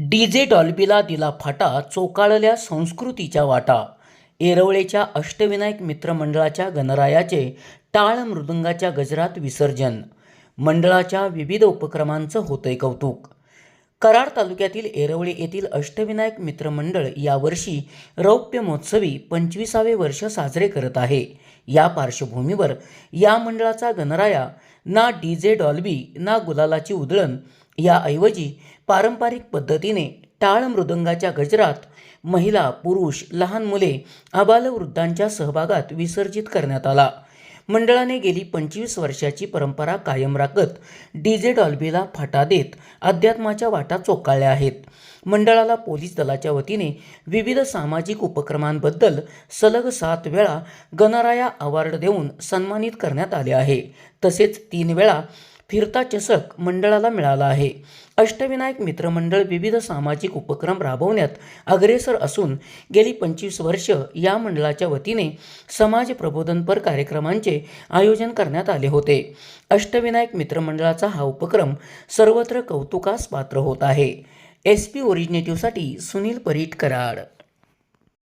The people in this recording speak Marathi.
डीजे डॉल्बीला दिला फाटा चोकाळल्या संस्कृतीच्या वाटा. येरवळेच्या अष्टविनायक मित्रमंडळाच्या गणरायाचे टाळ मृदुंगाच्या गजरात विसर्जन. मंडळाच्या विविध उपक्रमांचं होतंय कौतुक. कराड तालुक्यातील येरवळे येथील अष्टविनायक मित्रमंडळ यावर्षी रौप्य महोत्सवी पंचवीसावे वर्ष साजरे करत आहे. या पार्श्वभूमीवर या मंडळाचा गणराया ना डी जे डॉल्बी ना गुलालाची उधळण याऐवजी पारंपरिक पद्धतीने टाळ मृदंगाच्या गजरात महिला पुरुष लहान मुले आबालवृद्धांच्या सहभागात विसर्जित करण्यात आला. मंडळाने गेली पंचवीस वर्षाची परंपरा कायम राखत डी जे डॉल्बीला फाटा देत अध्यात्माच्या वाटा चोकाळल्या आहेत. मंडळाला पोलीस दलाच्या वतीने विविध सामाजिक उपक्रमांबद्दल सलग सात वेळा गणराया अवॉर्ड देऊन सन्मानित करण्यात आले आहे. तसेच तीन वेळा फिरता चषक मंडळाला मिळाला आहे. अष्टविनायक मित्रमंडळ विविध सामाजिक उपक्रम राबवण्यात अग्रेसर असून गेली पंचवीस वर्ष या मंडळाच्या वतीने समाज प्रबोधनपर कार्यक्रमांचे आयोजन करण्यात आले होते. अष्टविनायक मित्रमंडळाचा हा उपक्रम सर्वत्र कौतुकास पात्र होत आहे. एस पी ओरिजिनेटिव्हसाठी सुनील परीट कराड.